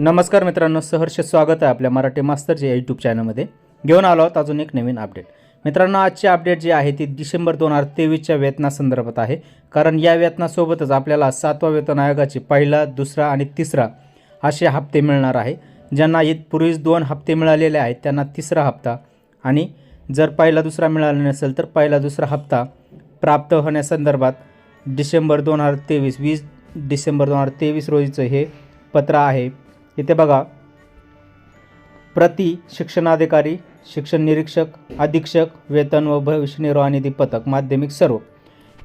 नमस्कार मित्रांनो सहर्ष स्वागत आहे आपल्या मराठी मास्तरच्या यूट्यूब चॅनलमध्ये घेऊन आलो आहोत अजून एक नवीन अपडेट मित्रांनो आजची अपडेट जी आहे ती डिसेंबर दोन हजार तेवीसच्या वेतनासंदर्भात आहे. कारण या वेतनासोबतच आपल्याला सातवा वेतन आयोगाचे पहिला दुसरा आणि तिसरा असे हप्ते मिळणार आहे. ज्यांना पूर्वीच दोन हप्ते मिळालेले आहेत त्यांना तिसरा हप्ता. आणि जर पहिला दुसरा मिळाला नसेल तर पहिला दुसरा हप्ता प्राप्त होण्यासंदर्भात डिसेंबर दोन हजार तेवीस वीस डिसेंबर दोन हजार तेवीस रोजीचं हे पत्र आहे. इथे बघा. प्रति शिक्षणाधिकारी शिक्षण निरीक्षक अधीक्षक वेतन व भविष्य निर्वाह निधी पथक माध्यमिक सर्व.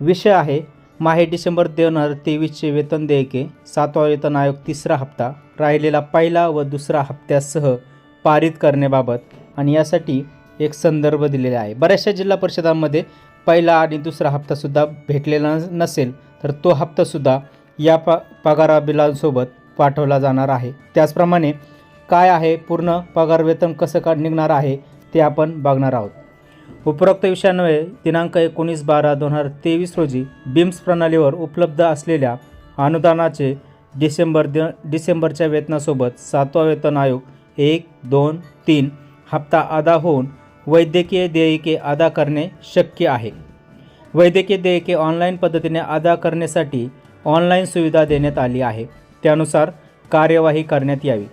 विषय आहे माहे डिसेंबर दोन हजार तेवीसचे वेतन देयके सातवा वेतन आयोग तिसरा हप्ता राहिलेला पहिला व दुसरा हप्त्यासह पारित करण्याबाबत आणि यासाठी एक संदर्भ दिलेला आहे. बऱ्याचशा जिल्हा परिषदांमध्ये पहिला आणि दुसरा हप्तासुद्धा भेटलेला नसेल तर तो हप्तासुद्धा या प पगारा बिलांसोबत पाठवला जाणार आहे. त्याचप्रमाणे काय आहे? पूर्ण पगार वेतन कसं का निघणार आहे? ते आपण बघणार आहोत. उपरोक्त विषयान्वये दिनांक एकोणीस बारा दोन हजार तेवीस रोजी बिम्स प्रणालीवर उपलब्ध असलेल्या अनुदानाचे डिसेंबर दि डिसेंबरच्या वेतनासोबत सातवा वेतन आयोग एक दोन तीन हप्ता अदा होऊन वैद्यकीय देयके अदा करणे शक्य आहे. वैद्यकीय देयके ऑनलाईन पद्धतीने अदा करण्यासाठी ऑनलाईन सुविधा देण्यात आली आहे. त्यानुसार कार्यवाही करण्यात यावी.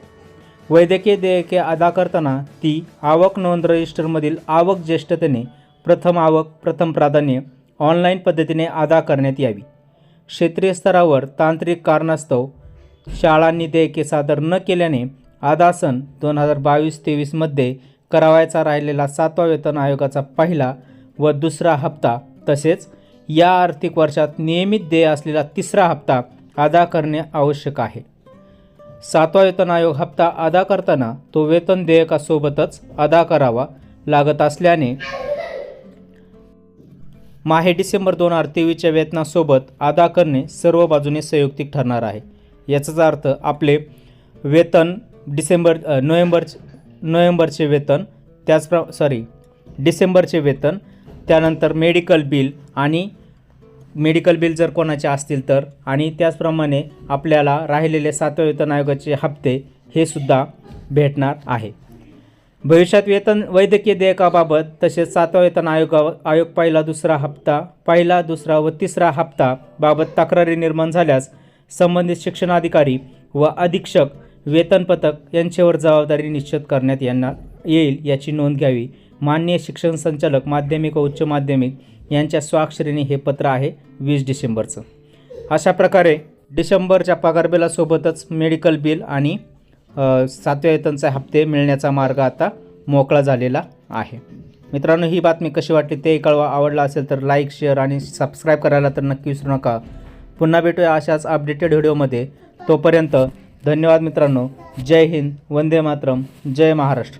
वैद्यकीय देयके अदा करताना ती आवक नोंद रजिस्टरमधील आवक ज्येष्ठतेने प्रथम आवक प्रथम प्राधान्य ऑनलाईन पद्धतीने अदा करण्यात यावी. क्षेत्रीय स्तरावर तांत्रिक कारणास्तव शाळांनी देयके सादर न केल्याने आदा सन दोन हजार बावीस तेवीसमध्ये करावायचा राहिलेला सातवा वेतन आयोगाचा पहिला व दुसरा हप्ता तसेच या आर्थिक वर्षात नियमित देय असलेला तिसरा हप्ता अदा करणे आवश्यक आहे. सातवा वेतन आयोग हप्ता अदा करताना तो वेतन देयकासोबतच अदा करावा लागत असल्याने माहे डिसेंबर दोन हजार तेवीसच्या वेतनासोबत अदा करणे सर्व बाजूने संयुक्तिक ठरणार आहे. याचाच अर्थ आपले वेतन डिसेंबर नोव्हेंबर नोव्हेंबरचे वेतन त्याचप्र सॉरी डिसेंबरचे वेतन त्यानंतर मेडिकल बिल आणि मेडिकल बिल जर कोणाचे असतील तर आणि त्याचप्रमाणे आपल्याला राहिलेले सातव्या वेतन आयोगाचे हप्ते हे सुद्धा भेटणार आहे. भविष्यात वेतन वैद्यकीय देयकाबाबत तसेच सातवा वेतन आयोगा आयोग पहिला दुसरा हप्ता पहिला दुसरा व तिसरा हप्ता बाबत तक्रारी निर्माण झाल्यास संबंधित शिक्षणाधिकारी व अधीक्षक वेतन पथक यांच्यावर जबाबदारी निश्चित करण्यात येणार येईल याची नोंद घ्यावी. माननीय शिक्षण संचालक माध्यमिक व उच्च माध्यमिक यांच्या स्वाक्षरीने हे पत्र आहे वीस डिसेंबरचं. अशा प्रकारे डिसेंबरच्या पगार बिलासोबतच मेडिकल बिल आणि सातव्या वेतनचे हप्ते मिळण्याचा मार्ग आता मोकळा झालेला आहे. मित्रांनो ही बातमी कशी वाटली ते कळवा. आवडला असेल तर लाईक शेअर आणि सबस्क्राईब करायला तर नक्की विसरू नका. पुन्हा भेटूया अशाच अपडेटेड व्हिडिओमध्ये. तोपर्यंत धन्यवाद मित्रांनो. जय हिंद. वंदे मातरम. जय महाराष्ट्र.